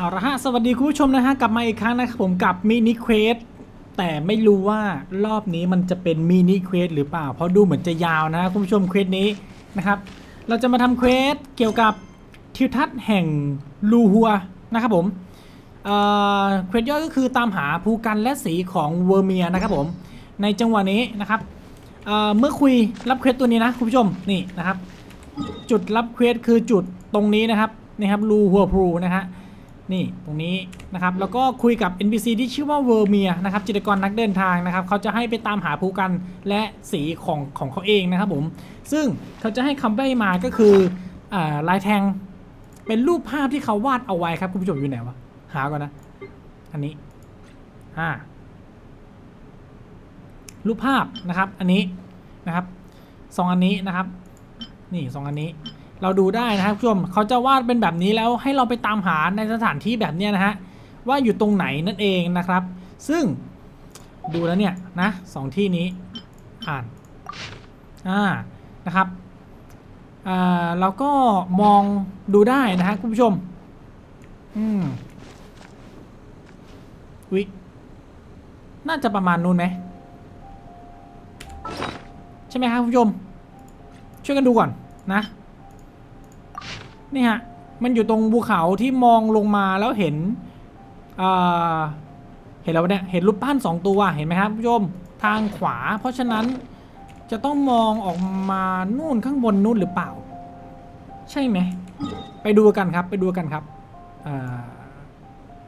เอาละฮะ สวัสดีคุณผู้ชมนะฮะ กลับมาอีกครั้งนะครับผมกับมินิเควสแต่ไม่รู้ว่ารอบนี้มันจะเป็นมินิเควสหรือเปล่า เพราะดูเหมือนจะยาวนะคุณผู้ชมเควสนี้นะครับ เราจะมาทำเควสเกี่ยวกับทิวทัศน์แห่งลูฮัวนะครับผมเควสย่อยก็คือตามหาภูกันและสีของเวอร์เมียนะครับผม ในจังหวะนี้นะครับเเมื่อคุยรับเควสตัวนี้นะคุณผู้ชมนี่นะครับ จุดรับเควสคือจุดตรงนี้นะครับนี่ครับลูฮัวพลูนะฮะ นี่ตรงนี้นะครับแล้วก็คุยกับ NPC ที่ชื่อว่าเวอร์เมียนะครับจิตรกรนักเดินทางนะครับเขาจะให้ไปตามหาภูกันและสีของของเขาเองนะครับผมซึ่งเขาจะให้คำใบ้มาก็คืออาลายแทงเป็นรูปภาพที่เขาวาดเอาไว้ครับคุณผู้ชมอยู่ไหนวะหาก่อนนะ อันนี้อ่ารูปภาพนะครับอันนี้นะครับสองอันนี้นะครับ นี่สองอันนี้ เราดูได้นะครับคุณผู้ชมเขาจะวาดเป็นแบบนี้แล้วให้เราไปตามหาในสถานที่แบบเนี้ยนะฮะว่าอยู่ตรงไหนนั่นเองนะครับ ซึ่งดูแล้วเนี่ยนะสองที่นี้อ่านอ่านะครับอ่าเราก็มองดูได้นะฮะคุณผู้ชมอืมวิน่าจะประมาณนู้นไหมใช่ไหมครับคุณผู้ชม ช่วยกันดูก่อนนะ นี่ฮะมันอยู่ตรงภูเขาที่มองลงมาแล้วเห็นเห็นแล้วเนี่ยเห็นรูปปั้นสองตัวเห็นไหมครับผู้ชมทางขวา เพราะฉะนั้นจะต้องมองออกมานู่นข้างบนนู่นหรือเปล่า ใช่ไหมไปดูกันครับไปดูกันครับ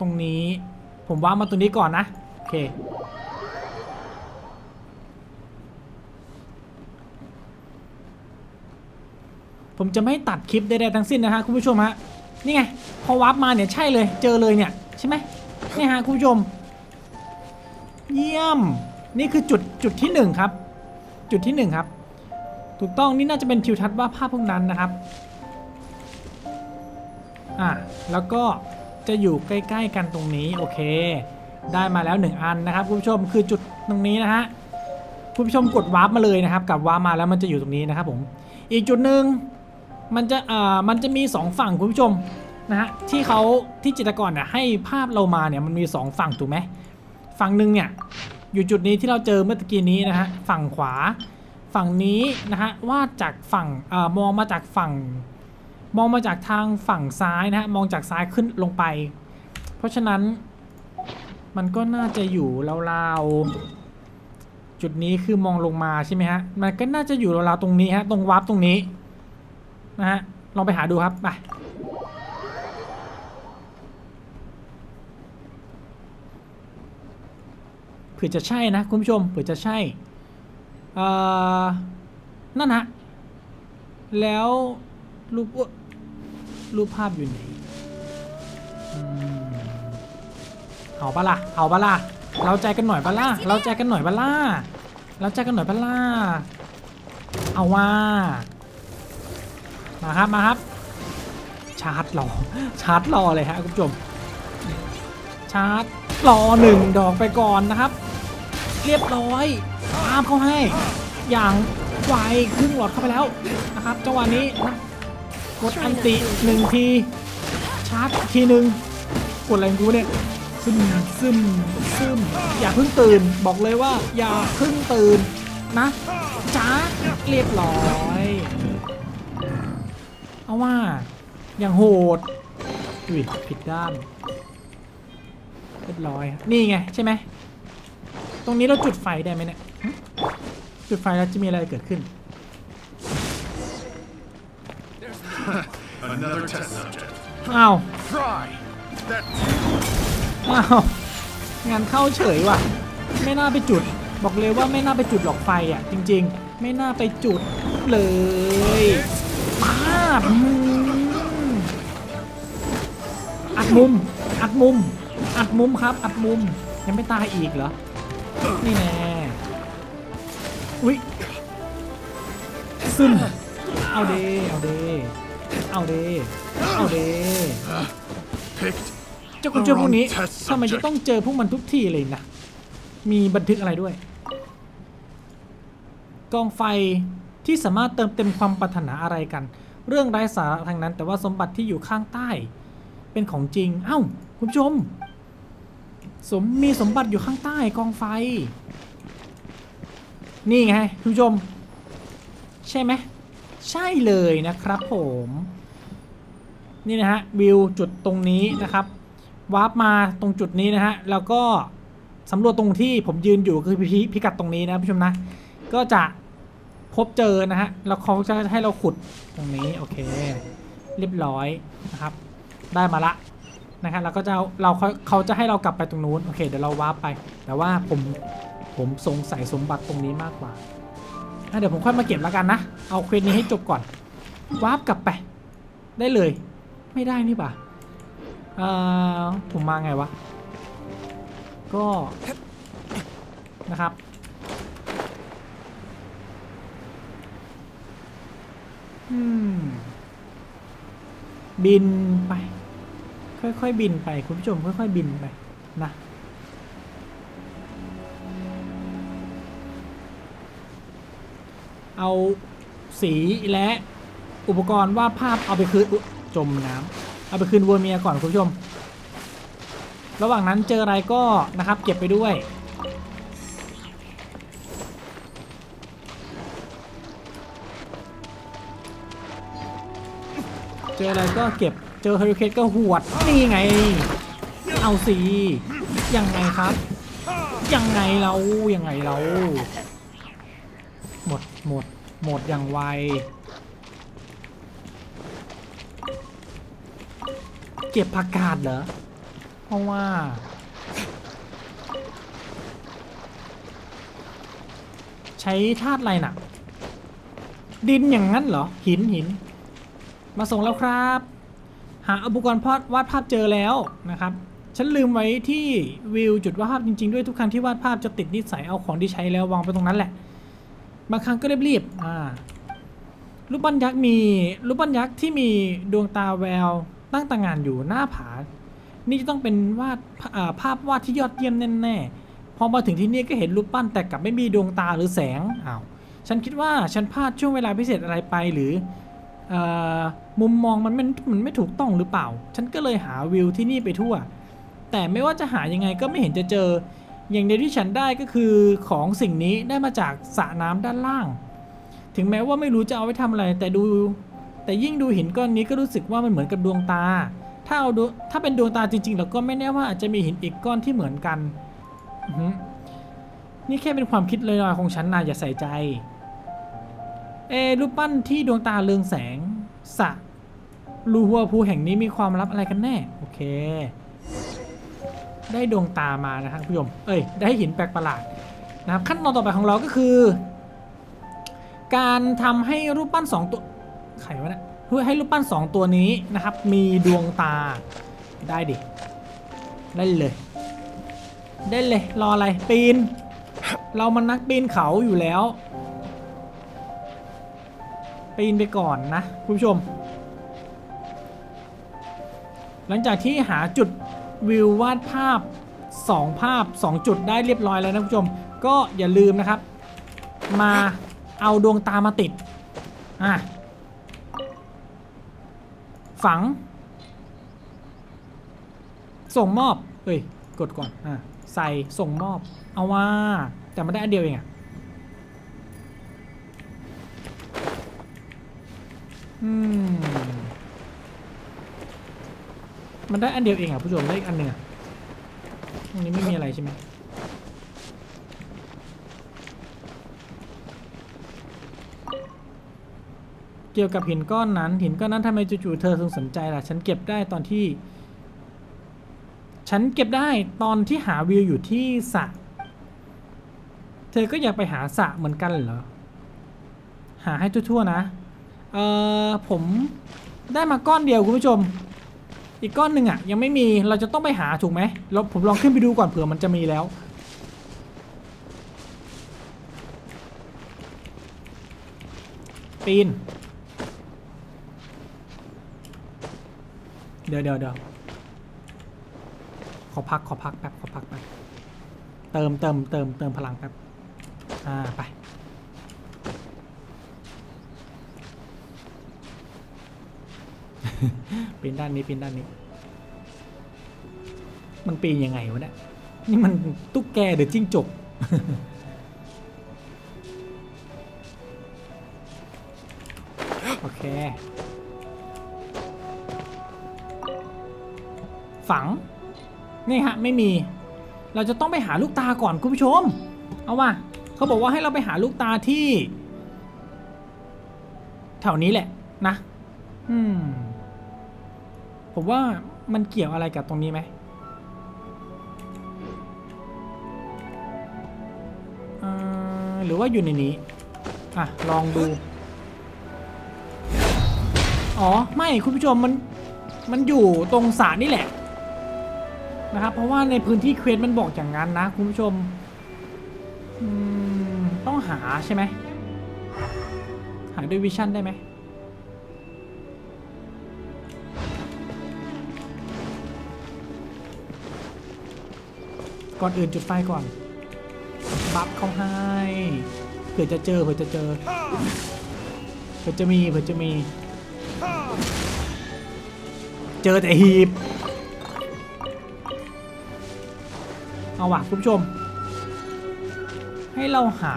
ตรงนี้ผมว่ามาตรงนี้ก่อนนะโอเค ผมจะไม่ตัดคลิปใดๆทั้งสิ้นนะฮะคุณผู้ชมฮะนี่ไงพอวับมาเนี่ยใช่เลยเจอเลยเนี่ยใช่ไหมนี่ฮะคุณผู้ชม เยี่ยม นี่คือจุดจุดที่หนึ่งครับจุดที่หนึ่งครับถูกต้องนี่น่าจะเป็นทิวทัศน์ว่าดภาพพวกนั้นนะครับอะแล้วก็จะอยู่ใกล้ๆกันตรงนี้โอเค ได้มาแล้วหนึ่งอันนะครับคุณผู้ชมคือจุดตรงนี้นะฮะคุณผู้ชมกดวาร์ปมาเลยนะครับกับวาร์ปมาแล้วมันจะอยู่ตรงนี้นะครับผมอีกจุดหนึ่ง มันจะอ่ามันจะมีสองฝั่งคุณผู้ชมนะฮะที่เขาที่จิตรกรเนี่ยให้ภาพเรามาเนี่ยมันมีสองฝั่งถูกไหมฝั่งหนึ่งเนี่ยอยู่จุดนี้ที่เราเจอเมื่อกี้นี้นะฮะฝั่งขวาฝั่งนี้นะฮะวาดจากฝั่งอามองมาจากฝั่ง มองมาจากทางฝั่งซ้ายนะฮะมองจากซ้ายขึ้นลงไป เพราะฉะนั้นมันก็น่าจะอยู่ราวๆจุดนี้คือมองลงมาใช่ไหมฮะมันก็น่าจะอยู่ราวๆตรงนี้ฮะตรงวาร์ปตรงนี้ นะฮะ ลองไปหาดูครับ ไป เผื่อจะใช่นะ คุณผู้ชม เผื่อจะใช่ เอ่อ นั่นฮะ แล้วรูปรูปภาพอยู่ไหนเอาปะล่ะ เอาปะล่ะ เราใจกันหน่อยปะล่ะ เราใจกันหน่อยปะล่ะ เราใจกันหน่อยปะล่ะ เอาว่า มาครับมาครับ ชาร์จรอชาร์จรอเลยฮะคุณผู้ชมชาร์จรอหนึ่งดอกไปก่อนนะครับ เรียบร้อยตามเขาให้ อย่างไวครึ่งหลอดเข้าไปแล้วนะครับจังหวะนี้กดอันติหนึ่งที ชาร์จทีหนึ่งกดอะไรงกูเนี่ยซึมซึมซึมอย่าเพิ่งตื่นบอกเลยว่าอย่าเพิ่งตื่นนะจ้าเรียบร้อย เอาว่าอย่างโหดอุ้ยผิดด้านเรียบร้อย นี่ไงใช่ไหม ตรงนี้เราจุดไฟได้ไหมเนี่ยหึจุดไฟแล้วจะมีอะไรเกิดขึ้น Another test subject. อ้าว Try. That อ้าว งานเข้าเฉยว่ะ ไม่น่าไปจุด บอกเลยว่าไม่น่าไปจุดหลอกไฟอะ จริง ๆ ไม่น่าไปจุดเลยป้าบอืมอัดมุม อัดมุม อัดมุมครับ อัดมุม ยังไม่ตายอีกเหรอ นี่แน่อุ๊ยซึมเอาเดเอาเดเอาเดเอาเดเจ้าคุณเจ้าพวกนี้ทำไมจะต้องเจอพวกมันทุกที่เลยนะ มีบันทึกอะไรด้วย กองไฟ ที่สามารถเติมเต็มความปรารถนาอะไรกัน เรื่องไร้สาระทางนั้น แต่ว่าสมบัติที่อยู่ข้างใต้ เป็นของจริง เอ้า คุณผู้ชม สมมีสมบัติอยู่ข้างใต้กองไฟ นี่ไงคุณผู้ชม ใช่ไหมใช่เลยนะครับผม นี่นะฮะวิวจุดตรงนี้นะครับวาร์ปมาตรงจุดนี้นะฮะแล้วก็สำรวจตรงที่ผมยืนอยู่คือพิพิกัดตรงนี้นะผู้ชมนะ ก็จะ พบเจอนะฮะ แล้วเขาจะให้เราขุดตรงนี้โอเค เรียบร้อยนะครับ ได้มาละนะฮะแล้วก็จะเราเขาเขาจะให้เรากลับไปตรงนู้นโอเคเดี๋ยวเราวาร์ปไป แต่ว่าผมผมสงสัยสมบัติตรงนี้มากกว่าเดี๋ยวผมค่อยมาเก็บแล้วกันนะ เอาเควสนี้ให้จบก่อนวาร์ปกลับไป ได้เลย ไม่ได้นี่ป่ะเอ่อผมมาไงวะ ก็นะครับ อืม บินไป ค่อยๆบินไป คุณผู้ชมค่อยๆบินไป นะเอาสีและอุปกรณ์วาดภาพเอาไปคืนจมน้ำเอาไปคืนวัวเมียก่อนคุณผู้ชม ระหว่างนั้นเจออะไรก็นะครับ เก็บไปด้วย เจออะไรก็เก็บเจอเฮอริเคนก็หวดนี่ไง เอาสิยังไงครับ ยังไงเรายังไงเรา หมดหมดหมดอย่างไวเก็บผักกาดเหรอ เพราะว่าใช้ธาตุอะไรน่ะ ดินอย่างนั้นเหรอ หินหิน มาส่งแล้วครับ หาอุปกรณ์พอวาดภาพเจอแล้วนะครับฉันลืมไว้ที่วิวจุดวาดภาพจริง ๆ ด้วยทุกครั้งที่วาดภาพจะติดนิสัยเอาของที่ใช้แล้ววางไปตรงนั้นแหละ บางครั้งก็รีบๆอ่ารูปปั้นยักษ์มีรูปปั้นยักษ์ที่มีดวงตาแววตั้งต่างานอยู่หน้าผา นี่จะต้องเป็นวาดภาพวาดที่ยอดเยี่ยมแน่ๆ พอมาถึงที่นี่ก็เห็นรูปปั้นแต่กลับไม่มีดวงตาหรือแสงอ้าวฉันคิดว่าฉันพลาดช่วงเวลาพิเศษอะไรไปหรือ มุมมองมันไม่มันไม่ถูกต้องหรือเปล่า ฉันก็เลยหาวิวที่นี่ไปทั่ว แต่ไม่ว่าจะหายังไงก็ไม่เห็นจะเจอ อย่างเดียวที่ฉันได้ก็คือของสิ่งนี้ได้มาจากสระน้ำด้านล่าง ถึงแม้ว่าไม่รู้จะเอาไว้ทำอะไร แต่ดู แต่ยิ่งดูหินก้อนนี้ก็รู้สึกว่ามันเหมือนกับดวงตา ถ้าเอาดูถ้าเป็นดวงตาจริงๆแล้วก็ไม่แน่ว่าอาจจะมีหินอีกก้อนที่เหมือนกัน นี่แค่เป็นความคิดลอยๆของฉันนะอย่าใส่ใจ เอรูปปั้นที่ดวงตาเรืองแสงสะรูหัวภูแห่งนี้มีความลับอะไรกันแน่ โอเค ได้ดวงตามานะครับผู้ชมเอ้ย ได้หินแปลกประหลาดนะครับขั้นตอนต่อไปของเราก็คือ การทำให้รูปปั้นสองตัวไขวะเนะเพื่อให้รูปปั้นสองตัวนี้นะครับ มีดวงตาได้ดิ ได้เลย ได้เลยรออะไรปีน เรามันนักปีนเขาอยู่แล้ว ปีนไปก่อนนะคุณผู้ชม หลังจากที่หาจุดวิววาดภาพ 2 ภาพ 2 จุดได้เรียบร้อยแล้วนะคุณผู้ชม ก็อย่าลืมนะครับ มาเอาดวงตามาติด อะ ฝัง ส่งมอบ เฮ้ย กดก่อน อะ ใส่ส่งมอบ เอาว่า แต่มันได้อันเดียวเองอะ อืม มันได้อันเดียวเองอะผู้ชมได้อีกอันหนึ่งอะตรงนี้ไม่มีอะไรใช่ไหมเกี่ยวกับหินก้อนนั้น หินก้อนนั้นทำไมจู่ๆเธอถึงสนใจล่ะ ฉันเก็บได้ตอนที่ ฉันเก็บได้ตอนที่หาวิวอยู่ที่สระเธอก็อยากไปหาสระเหมือนกันเหรอ หาให้ทั่วๆนะ เอ่อผมได้มาก้อนเดียวคุณผู้ชม อีกก้อนหนึ่งอะ ยังไม่มีเราจะต้องไปหาถูกไหมเราผมลองขึ้นไปดูก่อนเผื่อมันจะมีแล้ว ปีน เดี๋ยวเดี๋ยวเดี๋ยวขอพักขอพักแป๊บขอพักแป๊บเติมเติมเติมเติมพลังแป๊บอ่าไป ปีนด้านนี้ปีนด้านนี้ มันปีนยังไงวะเนี่ยนี่มันตุ๊กแกหรือจิ้งจกโอเค ฝัง นี่ฮะ ไม่มี เราจะต้องไปหาลูกตาก่อนคุณผู้ชม เอาว่ะเขาบอกว่าให้เราไปหาลูกตาที่ แถวนี้แหละนะ อืม ผมว่ามันเกี่ยวอะไรกับตรงนี้ไหมหรือว่าอยู่ในนี้ อะ ลองดู อ๋อ ไม่คุณผู้ชมมัน มันอยู่ตรงสรนี่แหละ นะครับ เพราะว่าในพื้นที่เควสมันบอกอย่างนั้นนะ คุณผู้ชม ต้องหาใช่ไหม หาด้วยวิชั่นได้ไหม ก่อนอื่นจุดไฟก่อน บัฟเขาให้เผื่อจะเจอเผื่อจะเจอเผื่อจะมีเผื่อจะมี เจอแต่หีบ เอาว่ะคุณผู้ชม ให้เราหา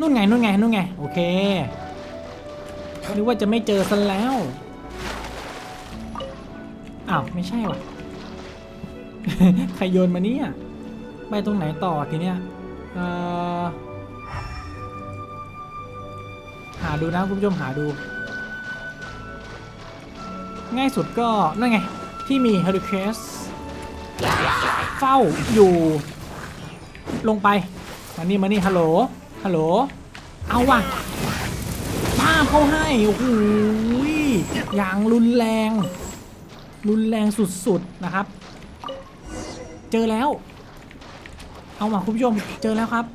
นู่นไงนู่นไงนู่นไง โอเคนึกว่าจะไม่เจอซะแล้ว อ้าวไม่ใช่ว่ะ ใครโยนมาเนี่ยไปตรงไหนต่อทีเนี้ยเอ่อหาดูนะคุณผู้ชมหาดู ง่ายสุดก็นั่นไง ที่มี h e r i c a s เฝ้าอยู่ ลงไป มานี่มานี่ฮัลโหลฮัลโหล เอาว่ะป้าเขาให้ โอ้โหยอย่างรุนแรง รุนแรงสุดๆนะครับ เจอแล้ว เอาว่ะคุณผู้ชมเจอแล้วครับ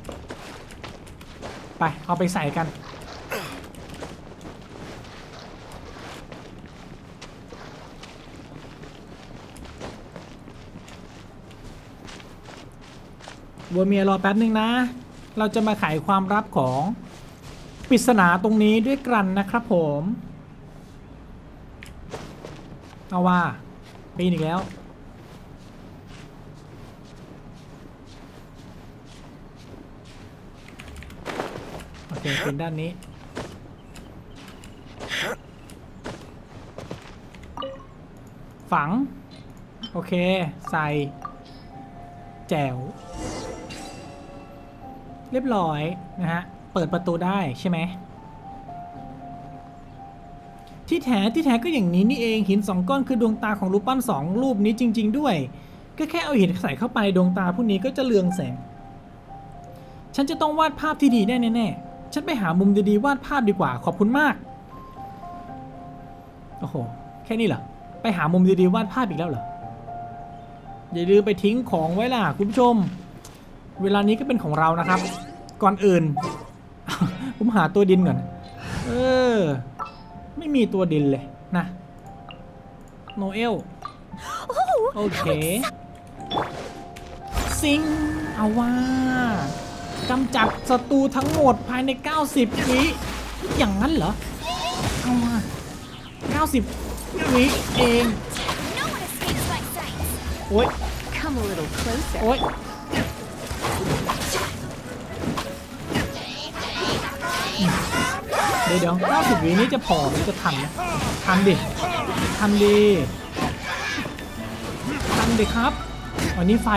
ไปเอาไปใส่กันวัวเมียรอแป๊บนึงนะ เราจะมาไขความลับของปริศนาตรงนี้ด้วยกันนะครับผม เอาว่าปีนอีกแล้ว โอเคเป็นด้านนี้ ฝัง โอเค ใส่ แจวเรียบร้อย นะฮะ เปิดประตูได้ใช่ไหม แท้ที่แท้ก็อย่างนี้นี่เองหินสองก้อนคือดวงตาของรูปปั้นสองรูปนี้จริง ๆ ด้วย ก็แค่เอาหินใส่เข้าไปดวงตาพวกนี้ก็จะเลืองแสง ฉันจะต้องวาดภาพที่ดีแน่แน่ๆฉันไปหามุมดีๆวาดภาพดีกว่าขอบคุณมากโอ้โหแค่นี้เหรอไปหามุมดีๆวาดภาพอีกแล้วเหรออย่าลืมไปทิ้งของไว้ล่ะคุณผู้ชม เวลานี้ก็เป็นของเรานะครับ ก่อนอื่นผมหาตัวดินก่อน เออ ไม่มีตัวดินเลยนะโนเอลโอเคซิงเอาว่ากำจัดศัตรูทั้งหมดภายใน 90 วิอย่างนั้นเหรอ เอาว่า90 วิเอง No one escapes my sight. โอ๊ย Come a little closer. โอ๊ย เดี๋ยวเดี๋ยว90วินี้จะพอหรือจะทันนะทันดิ ทันดิ ทันดิครับอันนี้ไฟ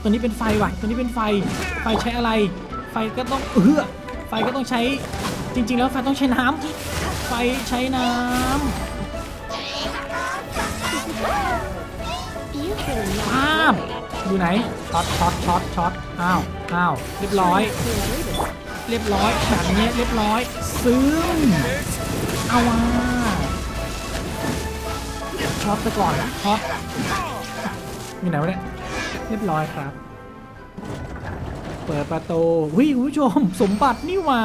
ตัวนี้เป็นไฟว่ะ ตัวนี้เป็นไฟ ไฟใช้อะไร ไฟก็ต้องเอื้อไฟก็ต้องใช้ จริง ๆ แล้วไฟต้องใช้น้ำไฟใช้น้ You could ำภาพอยู่ไหนช็อตช็อตช็อตช็อตอ้าวอ้าวเรียบร้อย เรียบร้อยแบบนี้เรียบร้อย ซึ้งเอาว่าช็อตไปก่อนช็อตอยู่ไหนวะเนี่ยเรียบร้อยครับ เปิดประตูวิคุณผู้ชม สมบัตินี่ว่า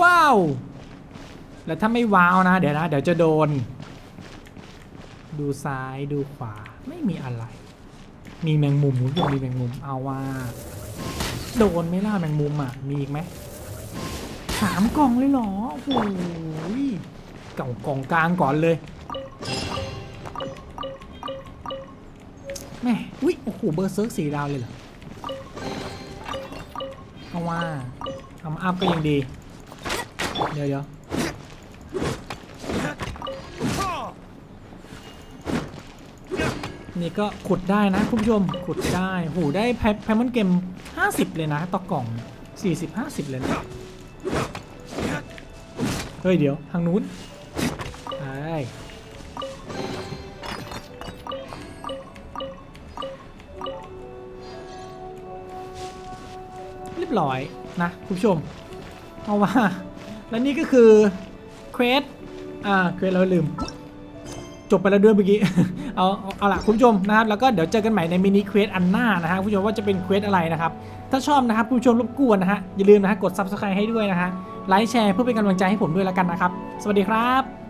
ว้าว แล้วถ้าไม่ว้าวนะ เดี๋ยวนะ เดี๋ยวจะโดน ดูซ้ายดูขวาไม่มีอะไร มีแมงมุมคุณผู้ชมมีแมงมุมเอาว่า โดนไม่ล่าแมงมุมอะ มีอีกไหมสามกล่องเลยเหรอ โอ้โหกล่องกล่องกลางก่อนเลยแม่อุ้ยโอ้โหเบอร์เซิร์กสี่ดาวเลยเหรอเอาว่าทำอัพก็ยังดี เดี๋ยวเดี๋ยวนี่ก็ขุดได้นะคุณผู้ชม ขุดได้ โห ได้แพแพมอนเกม 50 เลยนะต่อกล่อง 40 50 เลยนะ เฮ้ย เดี๋ยว ทางนู้นไปเรียบร้อยนะคุณผู้ชม เอาว่า และนี่ก็คือเควสอ่าเควสเราลืม จบไปแล้วด้วยเมื่อกี้ เอาเอาล่ะคุณผู้ชมนะครับแล้วก็เดี๋ยวเจอกันใหม่ในมินิเควสอันหน้านะฮะคุณผู้ชมว่าจะเป็นเควสอะไรนะครับ ถ้าชอบนะครับคุณผู้ชมรบกวนนะฮะอย่าลืมนะฮะกด subscribe ให้ด้วยนะฮะไลค์แชร์เพื่อเป็นกำลังใจให้ผมด้วยแล้วกันนะครับ สวัสดีครับ